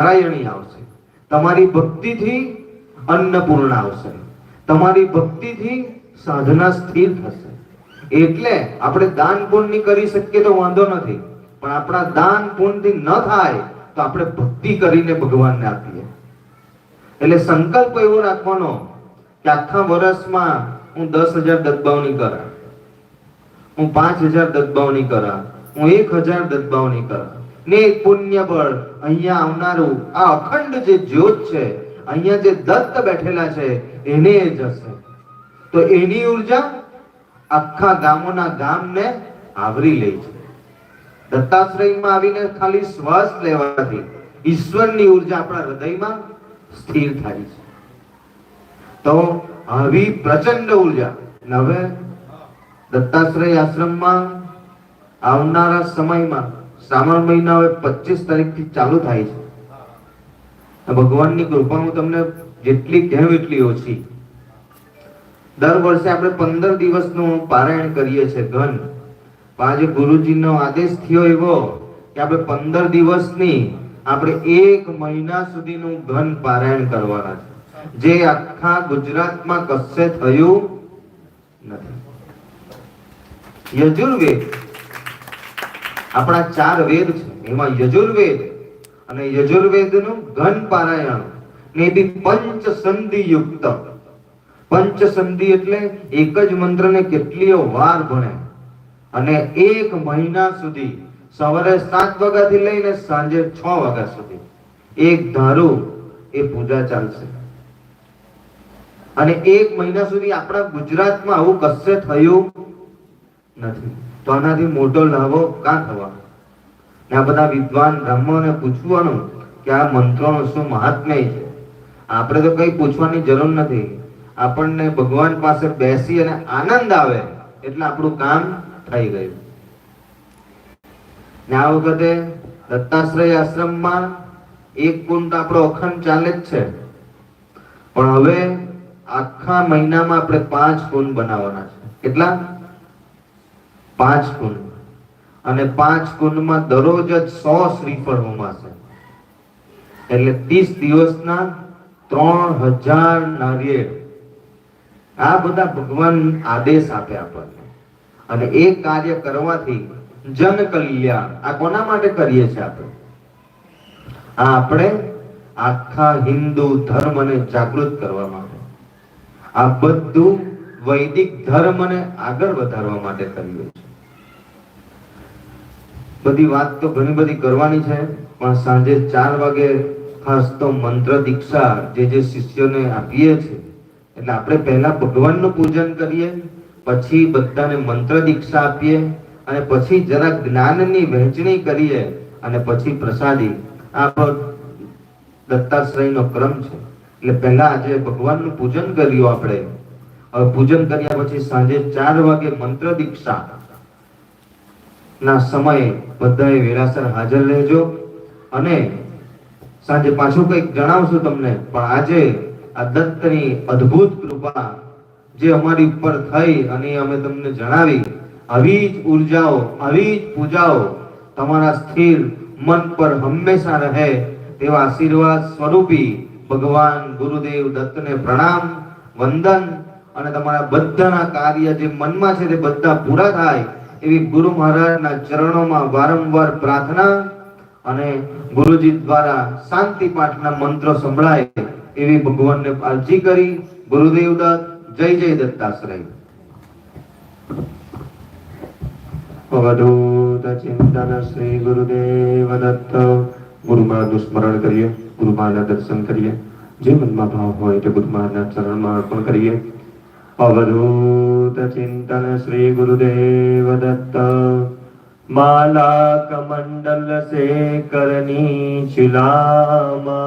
નારાયણી આવશે. તમારી ભક્તિથી અન્નપૂર્ણ આવશે. તમારી ભક્તિથી સાધના સ્થિર થશે. એટલે આપણે દાન પુણ્ય કરી શકીએ તો વાંધો નથી. પણ આપણા દાન પુણ્યથી ન થાય તો આપણે ભક્તિ કરીને ભગવાનને આપીએ. એટલે સંકલ્પ એવો રાખવાનો કે આખા વર્ષમાં હું દસ હજાર દદબાવની કરા. હું પાંચ હજાર દદબાવની કરા. હું એક હજાર દદબાવની કરા. ને પુણ્ય બળ અહીંયા આવનારું આ અખંડ જે જ્યોત છે, અહીંયા જે દત્ત બેઠેલા છે, એને એ જશે તો એની ઊર્જા આખા ગામોના ગામને આવરી લે છે. દત્તાશ્રયમાં આવીને ખાલી શ્વાસ લેવાથી ઈશ્વરની ઊર્જા આપણા હૃદયમાં સ્થિર થાય છે. તો આવી પ્રચંડ ઊર્જા. હવે દત્તાશ્રય આશ્રમમાં આવનારા સમયમાં શ્રાવણ મહિના હવે પચીસ તારીખથી ચાલુ થાય છે. ભગવાનની કૃપા હું તમને જેટલી કહેવું એટલી ઓછી. દર વર્ષે આપણે પંદર દિવસનું પારાયણ કરીએ છીએ ઘન. આજે ગુરુજીનો આદેશ થયો એવો કે આપણે પંદર દિવસની આપણે એક મહિના સુધીનું ઘન પારાયણ કરવાના છે. જે આખા ગુજરાતમાં કશે થયું નથી. યજુર્વેદ આપણા ચાર વેદ છે. એમાં યજુર્વેદ અને યજુર્વેદનું ઘન પારાયણ ને એ બી પંચ સંધિ યુક્ત પંચ સંધિ એટલે એક જ મંત્રને કેટલીય વાર ભણે. અને એક મહિના સુધી સવારે સાત વાગ્યાથી લઈને સાંજે છ વાગ્યા સુધી એક ધારું એ પૂજા ચાલશે. અને એક મહિના સુધી આપણા ગુજરાતમાં આવું કશે થયું નથી. તો આનાથી મોટો લાભો કાં થવા? આ બધા વિદ્વાન બ્રાહ્મણોને પૂછવાનું કે આ મંત્રોનું શું મહાત્મ્ય છે? આપણે તો કઈ પૂછવાની જરૂર નથી. આપણને ભગવાન પાસે બેસી અને આનંદ આવે એટલે આપણું કામ થઈ ગયું. ને આ વખતે દત્તાશ્રય આશ્રમમાં એક કુંડ આપણો અખંડ ચાલે જ છે. પણ હવે આખા મહિનામાં આપણે પાંચ કુંડ બનાવવાના છે. કેટલા? પાંચ કુંડ અને પાંચ કુંડમાં દરરોજ જ સો શ્રીફળ હોમાશે. એટલે ત્રીસ દિવસના ત્રણ હજાર નારિયેળ. આ બધા ભગવાન આદેશ આપે આપણને. અને એ કાર્ય કરવાથી જન કલ્યાણ આ કોના માટે કરીએ છીએ આપણે? આ આપણે આખા હિન્દુ ધર્મને જાગૃત કરવા માટે. આ બધું વૈદિક ધર્મને આગળ વધારવા માટે કરીએ છીએ. બધી વાત તો ઘણી બધી કરવાની છે, પણ સાંજે ચાર વાગે ખાસ તો મંત્ર દીક્ષા જે જે શિષ્યોને આપીએ છીએ, એટલે આપણે પહેલા ભગવાનનું પૂજન કરીએ, પછી બધાને મંત્ર દીક્ષા આપીએ, અને પછી જરા જ્ઞાનની વહેંચણી કરીએ, અને પછી પ્રસાદી. આ દત્તાશ્રયનો ક્રમ છે. એટલે પહેલા આજે ભગવાનનું પૂજન કર્યું આપણે. પૂજન કર્યા પછી સાંજે ચાર વાગે મંત્ર દીક્ષા. ના સમયે બધાએ વેરાસર હાજર રહેજો અને સાંજે પાછું કંઈક જણાવશું તમને. પણ આજે આ દત્તની અદ્ભુત કૃપા જે અમારી ઉપર થઈ અને અમે તમને જણાવી. આવી જ ઉર્જાઓ, આવી જ પૂજાઓ તમારા સ્થિર મન પર હંમેશા રહે તેવા આશીર્વાદ સ્વરૂપી ભગવાન ગુરુદેવ દત્તને પ્રણામ, વંદન અને તમારા બધાના કાર્ય જે મનમાં છે તે બધા પૂરા થાય એવી ગુરુ મહારાજના ચરણોમાં વારંવાર પ્રાર્થના અને ગુરુજી દ્વારા શાંતિ પાઠના મંત્રો સંભળાય એવી ભગવાનને અરજી કરી. ગુરુદેવ દત્ત, જય જય દત્તાશ્રય. અવધૂત ચિંતન શ્રી ગુરુદેવ દત્ત. ગુરુમાં સ્મરણ કરીએ ગુરુમાના દર્શન કરીએ. જે મનમાં ભાવ હોય તે ગુરુમાના ચરણમાં અર્પણ કરીએ. અવધૂત चिंतन श्री गुरुदेव दत्त माला कमंडल से करनी चिलामा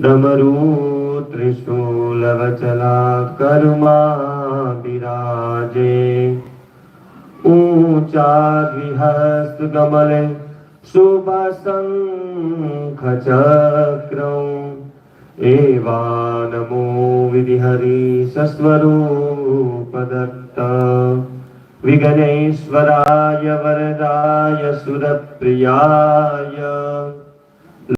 डमरू त्रिशूल वचला कर्मा विराजे ऊंचा विहस्त गमले शुभ शंख चक्रौ એવા નમો વિધિહરી સસ્વરૂપદત્ત વિઘ્નેશ્વરાય વરદાય સુરપ્રિયાય